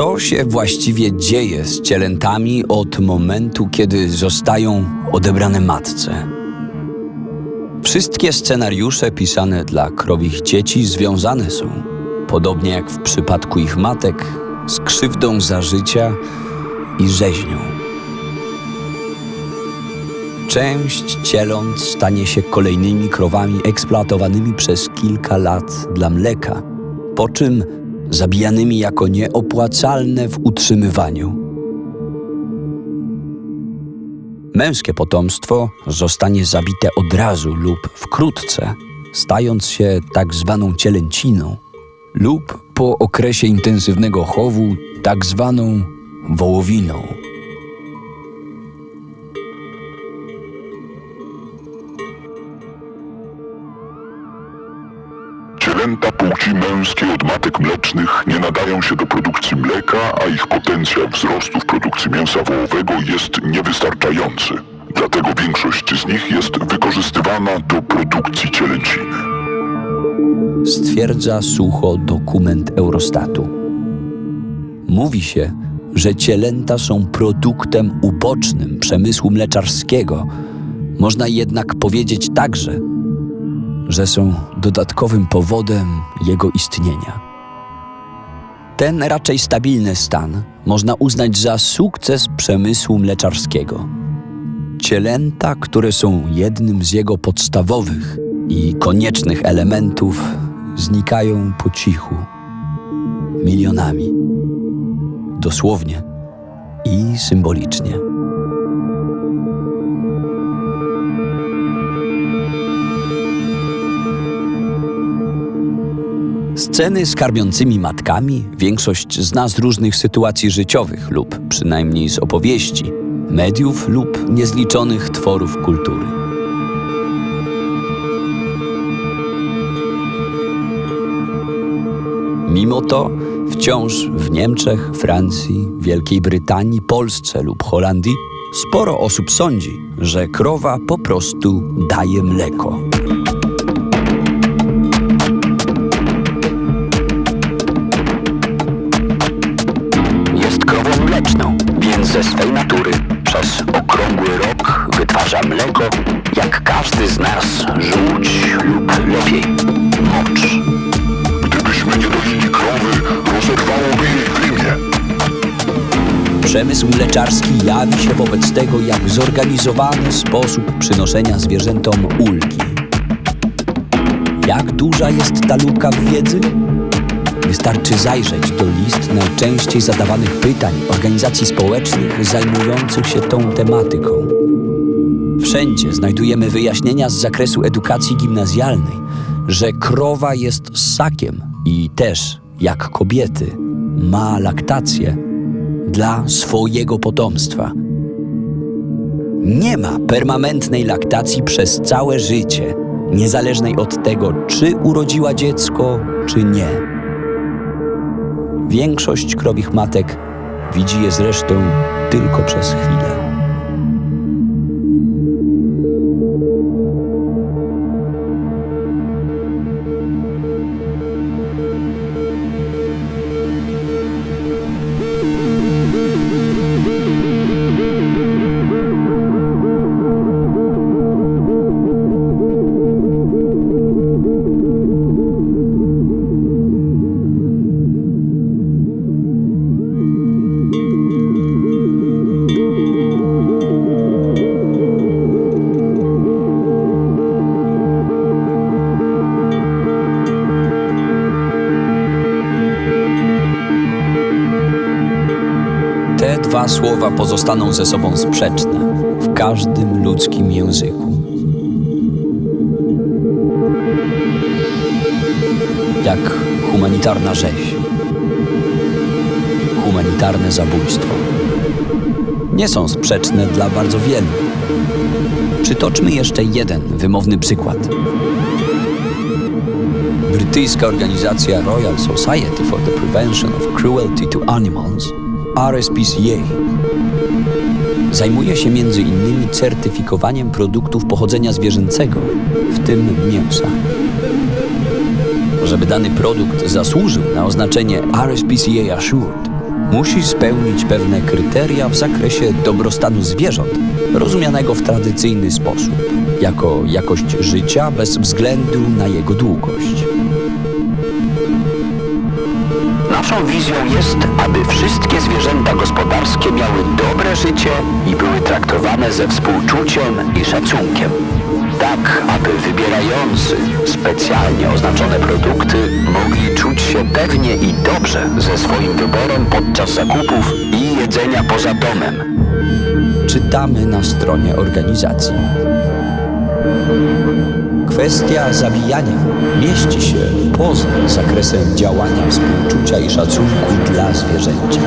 Co się właściwie dzieje z cielętami od momentu, kiedy zostają odebrane matce? Wszystkie scenariusze pisane dla krowich dzieci związane są, podobnie jak w przypadku ich matek, z krzywdą za życia i rzeźnią. Część cieląt stanie się kolejnymi krowami eksploatowanymi przez kilka lat dla mleka, po czym zabijanymi jako nieopłacalne w utrzymywaniu. Męskie potomstwo zostanie zabite od razu lub wkrótce, stając się tak zwaną cielęciną, lub po okresie intensywnego chowu tak zwaną wołowiną. Cielęta płci męskiej od matek mlecznych nie nadają się do produkcji mleka, a ich potencjał wzrostu w produkcji mięsa wołowego jest niewystarczający. Dlatego większość z nich jest wykorzystywana do produkcji cielęciny. stwierdza sucho dokument Eurostatu. Mówi się, że cielęta są produktem ubocznym przemysłu mleczarskiego. Można jednak powiedzieć także, że są dodatkowym powodem jego istnienia. Ten raczej stabilny stan można uznać za sukces przemysłu mleczarskiego. Cielęta, które są jednym z jego podstawowych i koniecznych elementów, znikają po cichu, milionami, dosłownie i symbolicznie. Sceny z karmiącymi matkami większość zna z różnych sytuacji życiowych lub przynajmniej z opowieści, mediów lub niezliczonych tworów kultury. Mimo to wciąż w Niemczech, Francji, Wielkiej Brytanii, Polsce lub Holandii sporo osób sądzi, że krowa po prostu daje mleko. Ze swej natury przez okrągły rok wytwarza mleko, jak każdy z nas żółć lub lepiej mocz. Gdybyśmy nie doili krowy, rozerwałoby jej wymię. Przemysł mleczarski jawi się wobec tego jak zorganizowany sposób przynoszenia zwierzętom ulgi. Jak duża jest ta luka w wiedzy? Wystarczy zajrzeć do list najczęściej zadawanych pytań organizacji społecznych zajmujących się tą tematyką. Wszędzie znajdujemy wyjaśnienia z zakresu edukacji gimnazjalnej, że krowa jest ssakiem i też, jak kobiety, ma laktację dla swojego potomstwa. Nie ma permanentnej laktacji przez całe życie, niezależnej od tego, czy urodziła dziecko, czy nie. Większość krowich matek widzi je zresztą tylko przez chwilę. Dwa słowa pozostaną ze sobą sprzeczne w każdym ludzkim języku. Jak humanitarna rzeź, humanitarne zabójstwo. Nie są sprzeczne dla bardzo wielu. Przytoczmy jeszcze jeden wymowny przykład. Brytyjska organizacja Royal Society for the Prevention of Cruelty to Animals, RSPCA, zajmuje się innymi certyfikowaniem produktów pochodzenia zwierzęcego, w tym mięsa. Żeby dany produkt zasłużył na oznaczenie RSPCA Assured, musi spełnić pewne kryteria w zakresie dobrostanu zwierząt, rozumianego w tradycyjny sposób, jako jakość życia bez względu na jego długość. Naszą wizją jest, aby wszystkie zwierzęta gospodarskie miały dobre życie i były traktowane ze współczuciem i szacunkiem. Tak, aby wybierający specjalnie oznaczone produkty mogli czuć się pewnie i dobrze ze swoim wyborem podczas zakupów i jedzenia poza domem. Czytamy na stronie organizacji. Kwestia zabijania mieści się poza zakresem działania współczucia i szacunku dla zwierzęcia.